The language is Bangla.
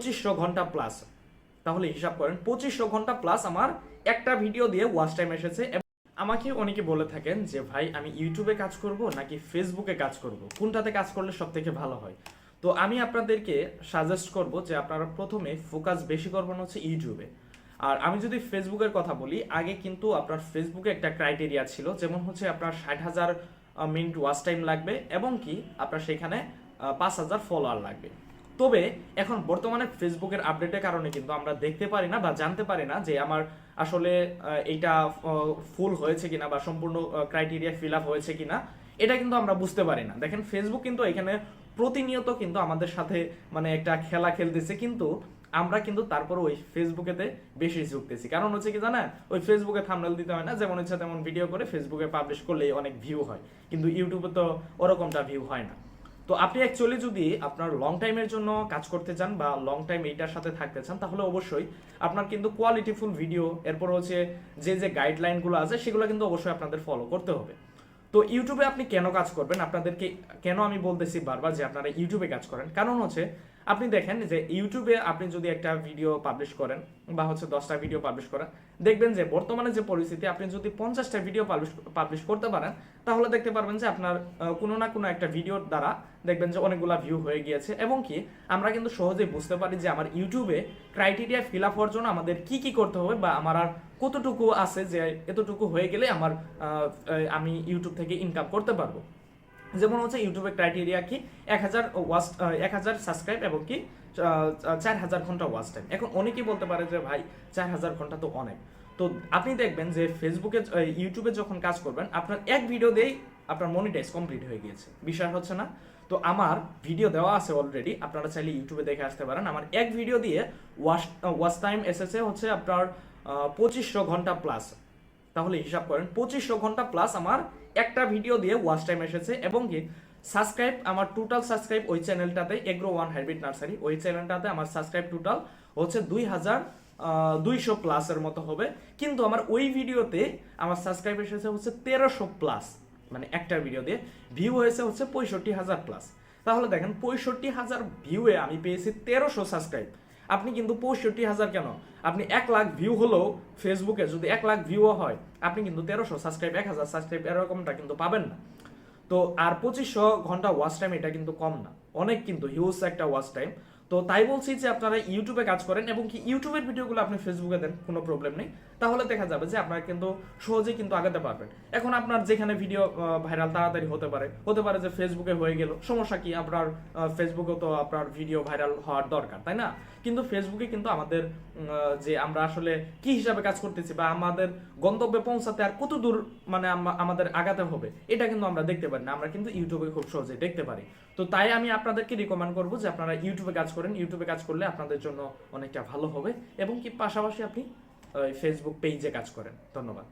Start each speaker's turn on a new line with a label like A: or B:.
A: পঁচিশশো ঘণ্টা প্লাস তাহলে হিসাব করেন, পঁচিশশো ঘণ্টা প্লাস আমার একটা ভিডিও দিয়ে ওয়াচ টাইম এসেছে আমাকে অনেকে বলে থাকেন যে, ভাই, আমি ইউটিউবে কাজ করব নাকি ফেসবুকে কাজ করব? কোনটাতে কাজ করলে সব থেকে ভালো হয়? তো আমি আপনাদেরকে সাজেস্ট করব যে, আপনারা প্রথমে ফোকাস বেশি করবেন হচ্ছে ইউটিউবে আর আমি যদি ফেসবুকের কথা বলি, আগে কিন্তু আপনার ফেসবুকে একটা ক্রাইটেরিয়া ছিল, যেমন হচ্ছে আপনার ষাট হাজার মিনিট ওয়াচ টাইম লাগবে এবং কি আপনার সেখানে পাঁচ হাজার ফলোয়ার লাগবে। তবে এখন বর্তমানে ফেসবুকের আপডেটের কারণে কিন্তু আমরা দেখতে পারি না বা জানতে পারি না যে আমার আসলে এইটা ফুল হয়েছে কিনা বা সম্পূর্ণ ক্রাইটেরিয়া ফিল আপ হয়েছে কিনা, এটা কিন্তু আমরা বুঝতে পারি না। দেখেন ফেসবুক কিন্তু এখানে প্রতিনিয়ত কিন্তু আমাদের সাথে মানে একটা খেলা খেলতেছে, কিন্তু আমরা কিন্তু তারপর ওই ফেসবুকেতে বেশি ঝুঁকতেছি। কারণ হচ্ছে কি জানা ওই ফেসবুকে থামনেল দিতে হয় না, যেমন ইচ্ছা তেমন ভিডিও করে ফেসবুকে পাবলিশ করলেই অনেক ভিউ হয়। কিন্তু ইউটিউবে তো ওরকমটা ভিউ হয় না। তো আপনি অ্যাকচুয়ালি যদি আপনার লং টাইমের জন্য কাজ করতে চান বা লং টাইম এইটার সাথে থাকতে চান, তাহলে অবশ্যই আপনার কিন্তু কোয়ালিটিফুল ভিডিও এরপর হচ্ছে যে যে গাইডলাইনগুলো আছে, সেগুলো কিন্তু অবশ্যই আপনাদের ফলো করতে হবে। তো ইউটিউবে আপনি কেন কাজ করবেন? আপনাদেরকে কেন আমি বলতেছি বারবার যে আপনারা ইউটিউবে কাজ করেন? কারণ হচ্ছে আপনি দেখেন যে ইউটিউবে আপনি যদি একটা ভিডিও পাবলিশ করেন বা হচ্ছে দশটা ভিডিও পাবলিশ করেন, দেখবেন যে বর্তমানে যে পরিস্থিতি, আপনি যদি পঞ্চাশটা ভিডিও পাবলিশ পাবলিশ করতে পারেন, তাহলে দেখতে পারবেন যে আপনার কোনো না কোনো একটা ভিডিওর দ্বারা দেখবেন যে অনেকগুলা ভিউ হয়ে গিয়েছে এবং কি আমরা কিন্তু সহজেই বুঝতে পারি যে আমার ইউটিউবে ক্রাইটেরিয়া ফিল আপ হওয়ার জন্য আমাদের কি কি করতে হবে বা আমার আর কতটুকু আছে যে এতটুকু হয়ে গেলে আমার আমি ইউটিউব থেকে ইনকাম করতে পারব। যেমন হচ্ছে ইউটিউবের ক্রাইটেরিয়া কি এক হাজার ওয়াচ এক হাজার সাবস্ক্রাইব এবং কি চার হাজার ঘণ্টা ওয়াচ টাইম এখন অনেকেই বলতে পারে যে, ভাই, চার হাজার ঘণ্টা তো অনেক। তো আপনি দেখবেন যে ফেসবুকে ইউটিউবে যখন কাজ করবেন, আপনার এক ভিডিও দিয়েই আপনার মনিটাইজ কমপ্লিট হয়ে গিয়েছে। বিষয় হচ্ছে না? তো আমার ভিডিও দেওয়া আছে অলরেডি আপনারা চাইলে ইউটিউবে দেখে আসতে পারেন। আমার এক ভিডিও দিয়ে ওয়াচ ওয়াচ টাইম এসেছে হচ্ছে আপনার পঁচিশশো ঘণ্টা প্লাস তাহলে হিসাব করেন, পঁচিশশো ঘণ্টা প্লাস আমার একটা ভিডিও দিয়ে ওয়াচ টাইম এসেছে এবং কি সাবস্ক্রাইব আমার টোটাল সাবস্ক্রাইব ওই চ্যানেলটাতে এগ্রো ওয়ান হাইব্রিড নার্সারি ওই চ্যানেলটাতে আমার সাবস্ক্রাইব টোটাল হচ্ছে দুই হাজার দুইশো প্লাসের মতো হবে। কিন্তু আমার ওই ভিডিওতে আমার সাবস্ক্রাইব এসেছে হচ্ছে তেরোশো প্লাস মানে একটা ভিডিও দিয়ে ভিউ হয়েছে হচ্ছে পঁয়ষট্টি হাজার প্লাস তাহলে দেখেন, পঁয়ষট্টি হাজার ভিউয়ে আমি পেয়েছি তেরোশো সাবস্ক্রাইব আপনি কিন্তু পঁয়ষট্টি হাজার কেন? আপনি এক লাখ ভিউ হলেও ফেসবুকে যদি এক লাখ ভিউও হয়, আপনি কিন্তু তেরোশো সাবস্ক্রাইব এক হাজার সাবস্ক্রাইব এরকমটা কিন্তু পাবেন না। তো আর পঁচিশশো ঘণ্টা ওয়াচ টাইম এটা কিন্তু কম না। অনেক কিন্তু হিউজ একটা ওয়াচ টাইম তো তাই বলছি যে আপনারা ইউটিউবে কাজ করেন এবং কি ইউটিউবের ভিডিওগুলো আপনি ফেসবুকে দেন, কোনো প্রবলেম নেই। তাহলে দেখা যাবে যে আপনারা কিন্তু সহজেই কিন্তু আগাতে পারবেন। এখন আপনার যেখানে ভিডিও ভাইরাল তাড়াতাড়ি হতে পারে হতে পারে যে ফেসবুকে হয়ে গেল। সমস্যা কি? আপনার ফেসবুকে তো আপনার ভিডিও ভাইরাল হওয়ার দরকার, তাই না? কিন্তু ফেসবুকে কিন্তু আমাদের যে আমরা আসলে কি হিসাবে কাজ করতেছি বা আমাদের গন্তব্যে পৌঁছাতে আর কত দূর মানে আমাদের আগাতে হবে, এটা কিন্তু আমরা দেখতে পারি না। আমরা কিন্তু ইউটিউবে খুব সহজে দেখতে পারি। তো তাই আমি আপনাদেরকে রিকমেন্ড করব যে আপনারা ইউটিউবে কাজ করেন ইউটিউবে কাজ করলে আপনাদের জন্য অনেকটা ভালো হবে এবং কি পাশাপাশি আপনি ফেসবুক পেজে কাজ করেন। ধন্যবাদ।